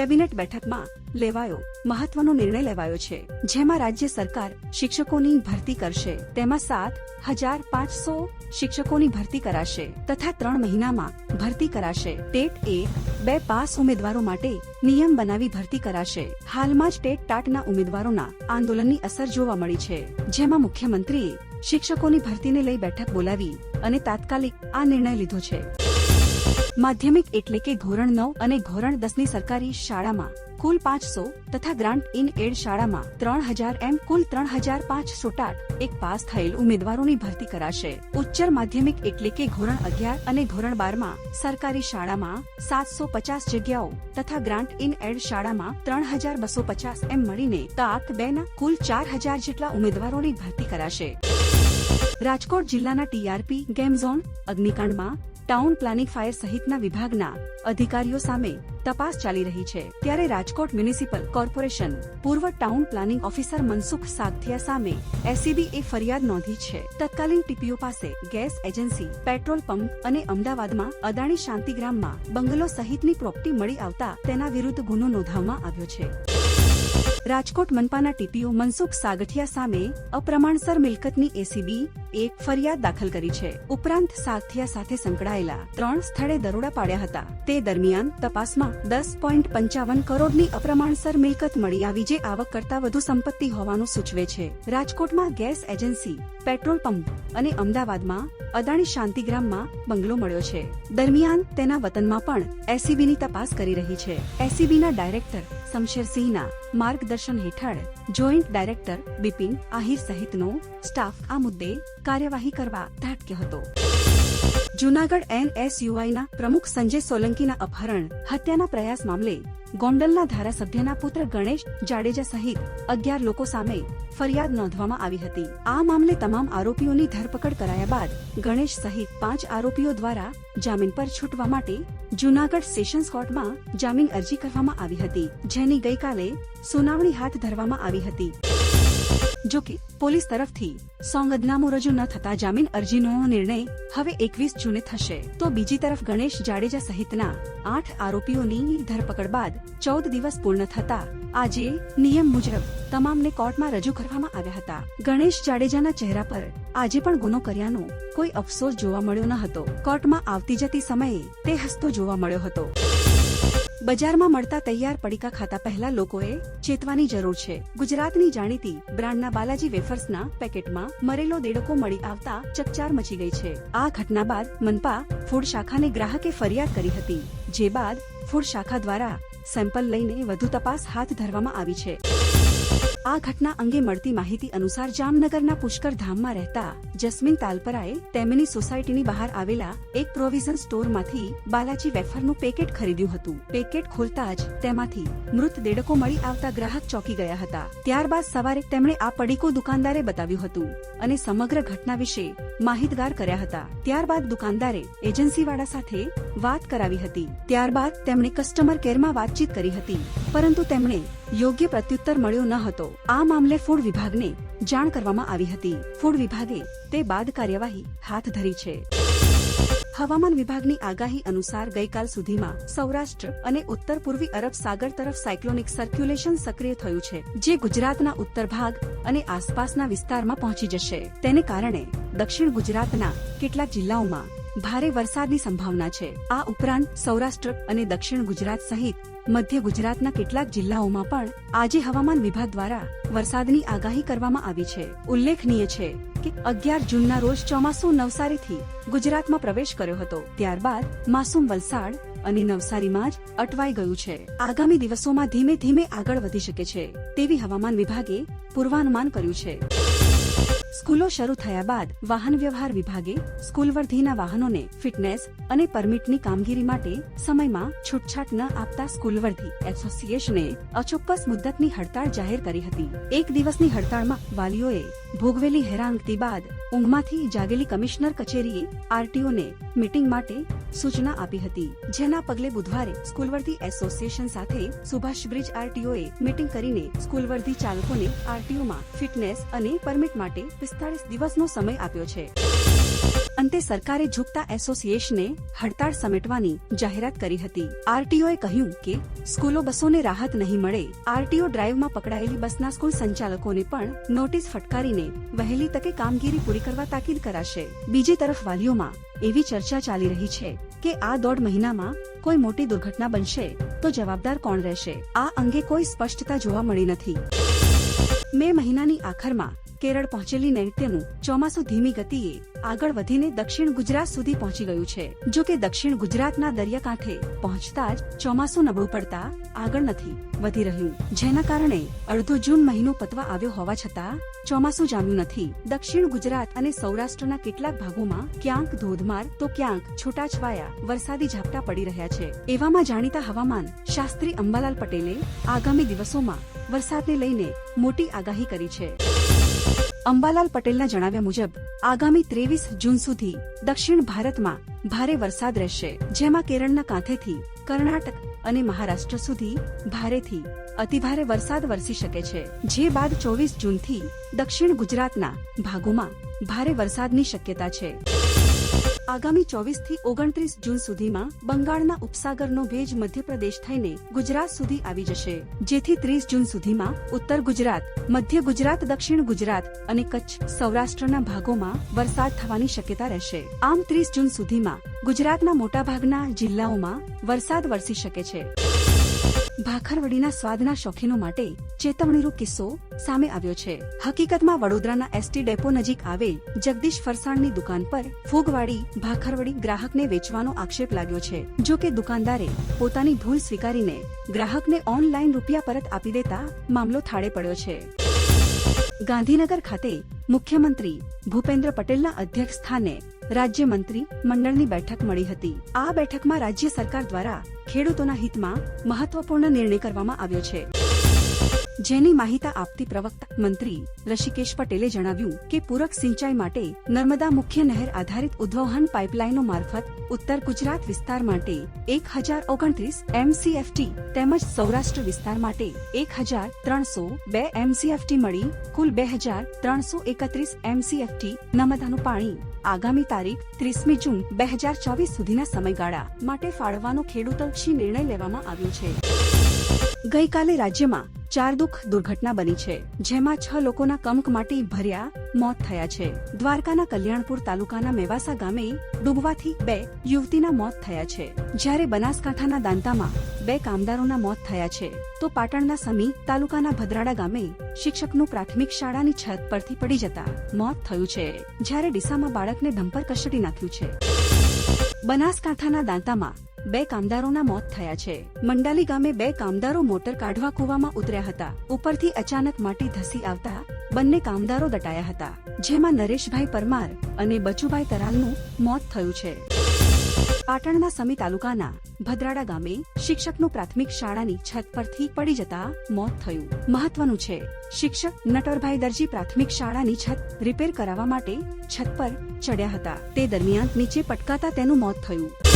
Cabinet બેઠકમાં લેવાયો, મહત્વનો નિર્ણય લેવાયો છે, જેમાં રાજ્ય સરકાર શિક્ષકોની ભરતી કરશે, તેમાં સાત હજાર પાંચસો શિક્ષકોની ભરતી કરાશે, તથા ત્રણ મહિનામાં ભરતી કરાશે. ટેટ એક, બે પાસ ઉમેદવારો માટે નિયમ બનાવી ભરતી કરાશે. હાલમાં જ ટેટ ટાટના ઉમેદવારોના આંદોલનની અસર જોવા મળી છે, જેમાં મુખ્યમંત્રીએ શિક્ષકોની ભરતીને લઈ બેઠક બોલાવી અને તાત્કાલિક આ નિર્ણય લીધો છે. માધ્યમિક એટલે કે ધોરણ નવ અને ધોરણ દસની સરકારી શાળામાં. કુલ પાંચસો તથા ગ્રાન્ટ ઇન એડ શાળામાં ત્રણ હજાર એમ કુલ ત્રણ હજાર પાંચસો ટાટ. એક પાસ થયેલ ઉમેદવારોની ભરતી કરાશે. ઉચ્ચર માધ્યમિક એટલે કે ધોરણ અગિયાર અને ધોરણ બારમાં સરકારી શાળામાં સાતસો પચાસ જગ્યાઓ તથા ગ્રાન્ટ ઇન એડ શાળામાં ત્રણ હજાર બસો પચાસ એમ મળીને તાક બે ના કુલ ચાર હજાર જેટલા ઉમેદવારોની ભરતી કરાશે. રાજકોટ જિલ્લાના ટીઆરપી ગેમ ઝોન, અગ્નિકાંડમાં ટાઉન પ્લાનિંગ ફાયર સહિતના વિભાગના અધિકારીઓ સામે તપાસ ચાલી રહી છે. ત્યારે રાજકોટ મ્યુનિસિપલ કોર્પોરેશન પૂર્વ town planning officer Mansukh Sagathiya સામે એસીબી એ ફરિયાદ નોંધી છે. તત્કાલીન ટીપીઓ પાસે ગેસ એજન્સી, પેટ્રોલ પંપ અને અમદાવાદમાં અદાણી શાંતિગ્રામમાં બંગલો સહિતની પ્રોપર્ટી મળી આવતા તેના વિરુદ્ધ ગુનો નોંધવામાં આવ્યો છે. રાજકોટ મનપાના ટીપીઓ મનસુખ સાગઠિયા સામે અપ્રમાણસર મિલકતની એસીબી એક ફરિયાદ દાખલ કરી છે. ઉપરાંત સાથિયા સાથે સંકળાયેલા ત્રણ સ્થળે દરોડા પાડ્યા હતા. તે દરમિયાન તપાસમાં દસ પોઈન્ટ પંચાવન કરોડની અપ્રમાણસર મિલકત મળી આવી જે આવક કરતા વધુ સંપત્તિ હોવાનું સૂચવે છે. રાજકોટમાં ગેસ એજન્સી, પેટ્રોલ પંપ અને અમદાવાદમાં અદાણી શાંતિગ્રામમાં બંગલો મળ્યો છે. દરમિયાન તેના વતનમાં પણ એસીબીની તપાસ કરી રહી છે. એસીબીના ડાયરેક્ટર શમશેરસિંહના માર્ગદર્શન હેઠળ જોઈન્ટ ડાયરેક્ટર બિપિન આહિર સહિતનો સ્ટાફ આ મુદ્દે કાર્યવાહી કરવા ધાટક્યો હતો. જૂનાગઢ એનએસયુઆઈના પ્રમુખ સંજય સોલંકીના અપહરણ હત્યાના પ્રયાસ મામલે ગોંડલના ધારાસભ્યના પુત્ર ગણેશ જાડેજા સહિત અગિયાર લોકો સામે ફરિયાદ નોંધવામાં આવી હતી. આ મામલે તમામ આરોપીઓની ધરપકડ કરાયા બાદ ગણેશ સહિત પાંચ આરોપીઓ દ્વારા જામીન પર છૂટવા માટે જુનાગઢ સેશન્સ કોર્ટમાં જામીન અરજી કરવામાં આવી હતી, જેની ગઈકાલે સુનાવણી હાથ ધરવામાં આવી હતી. જો કે, પોલીસ તરફથી સોંગદનામું રજૂ ન થતા જામીન અરજીનો નિર્ણય હવે એકવીસ જૂને થશે. તો બીજી તરફ ગણેશ જાડેજા સહિતના આઠ આરોપીઓની ધરપકડ બાદ ચૌદ દિવસ પૂર્ણ થતા આજે નિયમ મુજબ તમામને કોર્ટમાં રજૂ કરવામાં આવ્યા હતા. ગણેશ જાડેજાના ચહેરા પર આજે પણ ગુનો કર્યાનો કોઈ અફસોસ જોવા મળ્યો ન હતો. કોર્ટમાં આવતી જતી સમયે તે હસતો જોવા મળ્યો હતો. બજારમાં મળતા તૈયાર પડીકા ખાતા પહેલા લોકોએ ચેતવાની જરૂર છે. ગુજરાતની જાણીતી બ્રાન્ડના બાલાજી વેફર્સના પેકેટમાં મરેલો દેડકો મળી આવતા ચકચાર મચી ગઈ છે. આ ઘટના બાદ મનપા ફૂડ શાખાને ગ્રાહકે ફરિયાદ કરી હતી. જે બાદ ફૂડ શાખા દ્વારા સેમ્પલ લઈને વધુ તપાસ હાથ ધરવામાં આવી છે. આ ઘટના અંગે મળતી માહિતી અનુસાર જામનગરના પુષ્કર ધામમાં રહેતા જસ્મીન તાલપરાએ તેમની સોસાયટીની બહાર આવેલા એક પ્રોવિઝન સ્ટોરમાંથી બાલાજી વેફરનું પેકેટ ખરીદ્યું હતું. પેકેટ ખોલતા જ તેમાંથી મૃત દેડકો મળી આવતા ગ્રાહક ચોંકી ગયા હતા. ત્યારબાદ સવારે તેમણે આ પડીકો દુકાનદારે બતાવ્યું હતું અને સમગ્ર ઘટના વિશે માહિતગાર કર્યા હતા. ત્યારબાદ દુકાનદારે એજન્સીવાળા સાથે વાત કરાવી હતી. ત્યારબાદ તેમણે કસ્ટમર કેરમાં વાતચીત કરી હતી. પરંતુ તેમણે યોગ્ય પ્રત્યુત્તર મળ્યો ન હતો. આ મામલે ફૂડ વિભાગને જાણ કરવામાં આવી હતી. ફૂડ વિભાગે તે બાદ કાર્યવાહી હાથ ધરી છે. હવામાન વિભાગની આગાહી અનુસાર ગઈકાલ સુધીમાં સૌરાષ્ટ્ર અને ઉત્તર પૂર્વી અરબ સાગર તરફ સાયક્લોનિક સર્ક્યુલેશન સક્રિય થયું છે, જે ગુજરાતના ઉત્તર ભાગ અને આસપાસના વિસ્તારમાં પહોંચી જશે. તેને કારણે દક્ષિણ ગુજરાતના કેટલાક જિલ્લાઓમાં ભારે વરસાદની સંભાવના છે. આ ઉપરાંત સૌરાષ્ટ્ર અને દક્ષિણ ગુજરાત સહિત મધ્ય ગુજરાતના કેટલાક જિલ્લાઓમાં પણ આજે હવામાન વિભાગ દ્વારા વરસાદની આગાહી કરવામાં આવી છે. ઉલ્લેખનીય છે કે અગિયાર જૂનના રોજ ચોમાસું નવસારીથી ગુજરાતમાં પ્રવેશ કર્યો હતો. ત્યારબાદ માસુમ વલસાડ અને નવસારીમાં જ અટવાઈ ગયું છે. આગામી દિવસોમાં ધીમે ધીમે આગળ વધી શકે છે તેવી હવામાન વિભાગે પૂર્વાનુમાન કર્યું છે. સ્કૂલો શરૂ થયા બાદ વાહન વ્યવહાર વિભાગે સ્કૂલ વર્ધીના વાહનોને ફિટનેસ અને પરમિટની કામગીરી માટે સમયમાં છૂટછાટ ન આપતા સ્કૂલ વર્ધી એસોસિએશને અચોક્કસ મુદ્દતની હડતાળ જાહેર કરી હતી. એક દિવસની હડતાળમાં વાલીઓએ ભોગવેલી હેરાનગતિ બાદ ઊંઘમાંથી જાગેલી કમિશનર કચેરીએ આરટીઓને મીટિંગ માટે સૂચના આપી હતી. જેના પગલે બુધવારે સ્કૂલવર્ધી એસોસિએશન સાથે સુભાષ બ્રિજ આરટીઓએ મીટિંગ કરીને સ્કૂલવર્ધી ચાલકોને આરટીઓમાં ફિટનેસ અને પરમિટ માટે પિસ્તાળીસ દિવસનો સમય આપ્યો છે. અંતે સરકારે ઝુકતા એસોસિએશને હડતાળ સમેટવાની જાહેરાત કરી હતી. આરટીઓએ કહ્યું કે, સ્કૂલો બસોને રાહત નહીં મળે. આરટીઓ ડ્રાઈવમાં પકડાયેલી બસના સ્કૂલ સંચાલકોને પણ નોટિસ ફટકારીને વહેલી તકે કામગીરી પૂરી કરવા તાકીદ કરાશે. બીજી તરફ વાલીઓમાં એવી ચર્ચા ચાલી રહી છે કે આ દોઢ મહિનામાં કોઈ મોટી દુર્ઘટના બનશે તો જવાબદાર કોણ રહેશે? આ અંગે કોઈ સ્પષ્ટતા જોવા મળી નથી. મે મહિનાની આખરમાં કેરળ પહોંચેલી નૈઋત્યનું ચોમાસું ધીમી ગતિએ આગળ વધીને દક્ષિણ ગુજરાત સુધી પહોંચી ગયું છે. જો કે દક્ષિણ ગુજરાતના દરિયાકાંઠે પહોંચતા જ ચોમાસું નબળું પડતા આગળ નથી વધી રહ્યું. જેના કારણે અડધો જૂન મહિનો પતવા આવ્યો હોવા છતાં ચોમાસું જામ્યું નથી. દક્ષિણ ગુજરાત અને સૌરાષ્ટ્રના કેટલાક ભાગોમાં ક્યાંક ધોધમાર તો ક્યાંક છૂટાછવાયા વરસાદી ઝાપટા પડી રહ્યા છે. એવામાં જાણીતા હવામાન શાસ્ત્રી અંબાલાલ પટેલે આગામી દિવસોમાં વરસાદને લઈને મોટી આગાહી કરી છે. અંબાલાલ પટેલના જણાવ્યા મુજબ, આગામી ત્રેવીસ જૂન સુધી દક્ષિણ ભારતમાં ભારે વરસાદ રહેશે, જેમાં કેરળના કાંઠેથી કર્ણાટક અને મહારાષ્ટ્ર સુધી ભારેથી અતિભારે વરસાદ વરસી શકે છે, જે બાદ ચોવીસ જૂનથી દક્ષિણ ગુજરાતના ભાગોમાં ભારે વરસાદની શક્યતા છે. આગામી ચોવીસથી ઓગણત્રીસ જૂન સુધીમાં બંગાળના ઉપસાગરનો ભેજ મધ્યપ્રદેશ થઈને ગુજરાત સુધી આવી જશે. જેથી ત્રીસ જૂન સુધીમાં ઉત્તર ગુજરાત, મધ્ય ગુજરાત, દક્ષિણ ગુજરાત અને કચ્છ સૌરાષ્ટ્રના ભાગોમાં વરસાદ થવાની શક્યતા રહેશે. આમ ત્રીસ જૂન સુધીમાં ગુજરાતના મોટાભાગના જિલ્લાઓમાં વરસાદ વરસી શકે છે. ભાખરવડીના સ્વાદના શોખીનો માટે ચેતવણીરૂપ કિસ્સો સામે આવ્યો છે. હકીકતમાં વડોદરાના એસટી ડેપો નજીક આવેલ જગદીશ ફરસાણની દુકાન પર ફૂગવાળી ભાખરવડી ગ્રાહકને વેચવાનો આક્ષેપ લાગ્યો છે. જો કે દુકાનદારે પોતાની ભૂલ સ્વીકારીને ગ્રાહકને ઓનલાઈન રૂપિયા પરત આપી દેતા મામલો થાળે પડ્યો છે. ગાંધીનગર ખાતે મુખ્યમંત્રી ભૂપેન્દ્ર પટેલના અધ્યક્ષ સ્થાને રાજ્યમંત્રી મંડળની બેઠક મળી હતી. આ બેઠકમાં રાજ્ય સરકાર દ્વારા ખેડૂતોના હિતમાં મહત્વપૂર્ણ નિર્ણય કરવામાં આવ્યો છે. જેની માહિતી આપતી પ્રવક્તા મંત્રી ઋષિકેશ પટેલે જણાવ્યું કે પૂરક સિંચાઈ માટે નર્મદા મુખ્ય નહેર આધારિત ઉદ્વહન પાઇપલાઇનો મારફત ઉત્તર ગુજરાત વિસ્તાર માટે એક હજાર ઓગણત્રીસ એમસીએફટી તેમજ સૌરાષ્ટ્ર વિસ્તાર માટે એક હજાર ત્રણસો બે એમસીએફટી મળી, કુલ બે હજાર ત્રણસો એકત્રીસ એમસીએફટી નર્મદાનું પાણી આગામી તારીખ ત્રીસમી જૂન બે હજાર ચોવીસ સુધીના સમયગાળા માટે ફાળવવાનો ખેડૂતલક્ષી નિર્ણય લેવામાં આવ્યો છે. ગઈકાલે રાજ્યમાં ચાર દુઃખ દુર્ઘટના બની છે, જેમાં છ લોકોના કમકમાટી ભર્યા, મોત થયા છે. દ્વારકાના કલ્યાણપુર તાલુકાના મેવાસા ગામે ડૂબવાથી બે યુવતીના મોત થયા છે. જ્યારે બનાસકાંઠાના દાંતામાં બે કામદારોના મોત થયા છે, તો પાટણના સમી તાલુકાના ભદ્રાડા ગામે શિક્ષકનું પ્રાથમિક શાળાની છત પરથી પડી જતા મોત થયું છે. જ્યારે ડીસામાં બાળકને ડમ્પર કસડી નાખ્યું છે. બનાસકાંઠાના દાંતામાં બે કામદારોના મોત થયા છે. મંડાલી ગામે બે કામદારો મોટર કાઢવા કૂવામાં ઉતર્યા હતા. ઉપરથી અચાનક માટી ધસી આવતા બંને કામદારો દટાયા હતા. જેમાં નરેશભાઈ પરમાર અને બચુભાઈ તરાલનું મોત થયું છે. પાટણના સમી તાલુકાના ભદ્રાડા ગામે શિક્ષકનું પ્રાથમિક શાળાની છત પરથી પડી જતા મોત થયું. મહત્વનું છે, શિક્ષક નટરભાઈ દરજી પ્રાથમિક શાળાની છત રિપેર કરાવવા માટે છત પર ચડ્યા હતા. તે દરમિયાન નીચે પટકાતા તેનું મોત થયું.